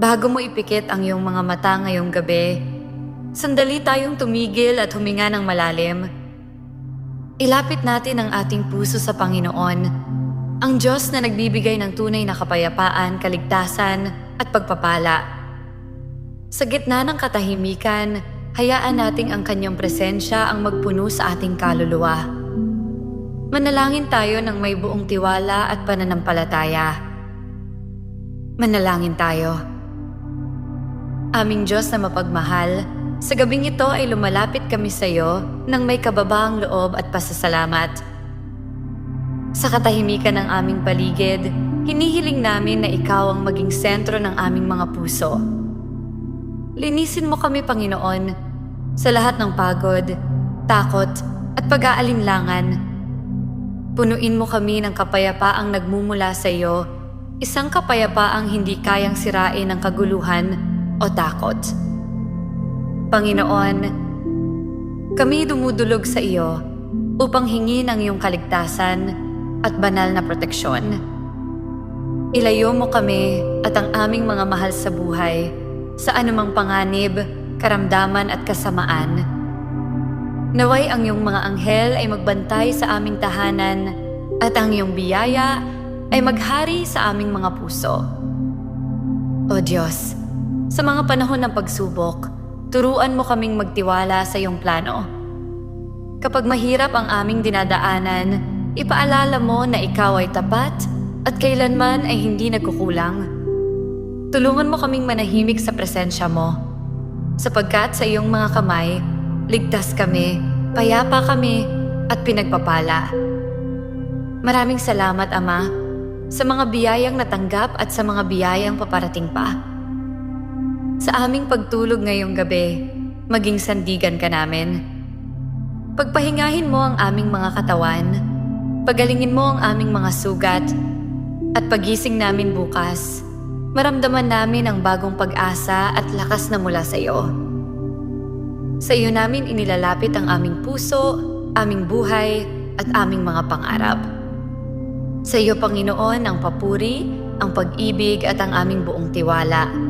Bago mo ipikit ang iyong mga mata ngayong gabi, sandali tayong tumigil at huminga ng malalim. Ilapit natin ang ating puso sa Panginoon, ang Diyos na nagbibigay ng tunay na kapayapaan, kaligtasan at pagpapala. Sa gitna ng katahimikan, hayaan nating ang kanyang presensya ang magpuno sa ating kaluluwa. Manalangin tayo ng may buong tiwala at pananampalataya. Manalangin tayo. Aming Diyos na mapagmahal, sa gabing ito ay lumalapit kami sa iyo ng may kababaang loob at pasasalamat. Sa katahimikan ng aming paligid, hinihiling namin na ikaw ang maging sentro ng aming mga puso. Linisin mo kami, Panginoon, sa lahat ng pagod, takot, at pag-aalinlangan. Punuin mo kami ng kapayapaang nagmumula sa iyo, isang kapayapaang hindi kayang sirain ng kaguluhan o takot. Panginoon, kami dumudulog sa iyo upang hingin ang iyong kaligtasan at banal na proteksyon. Ilayo mo kami at ang aming mga mahal sa buhay sa anumang panganib, karamdaman at kasamaan. Naway ang iyong mga anghel ay magbantay sa aming tahanan at ang iyong biyaya ay maghari sa aming mga puso. O Diyos, sa mga panahon ng pagsubok, turuan mo kaming magtiwala sa iyong plano. Kapag mahirap ang aming dinadaanan, ipaalala mo na ikaw ay tapat at kailanman ay hindi nagkukulang. Tulungan mo kaming manahimik sa presensya mo. Sapagkat sa iyong mga kamay, ligtas kami, payapa kami, at pinagpapala. Maraming salamat, Ama, sa mga biyayang natanggap at sa mga biyayang paparating pa. Sa aming pagtulog ngayong gabi, maging sandigan ka namin. Pagpahingahin mo ang aming mga katawan, pagalingin mo ang aming mga sugat, at pagising namin bukas, maramdaman namin ang bagong pag-asa at lakas na mula sa iyo. Sa iyo namin inilalapit ang aming puso, aming buhay, at aming mga pangarap. Sa iyo, Panginoon, ang papuri, ang pag-ibig at ang aming buong tiwala.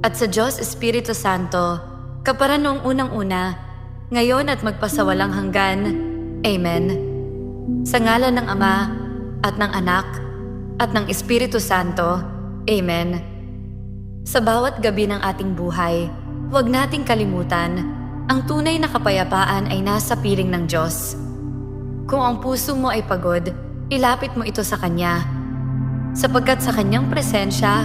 at sa Diyos Espiritu Santo, kapara noong unang-una, ngayon at magpasawalang hanggan. Amen. Sa ngalan ng Ama, at ng Anak, at ng Espiritu Santo. Amen. Sa bawat gabi ng ating buhay, huwag nating kalimutan, ang tunay na kapayapaan ay nasa piling ng Diyos. Kung ang puso mo ay pagod, ilapit mo ito sa Kanya. Sapagkat sa Kanyang presensya,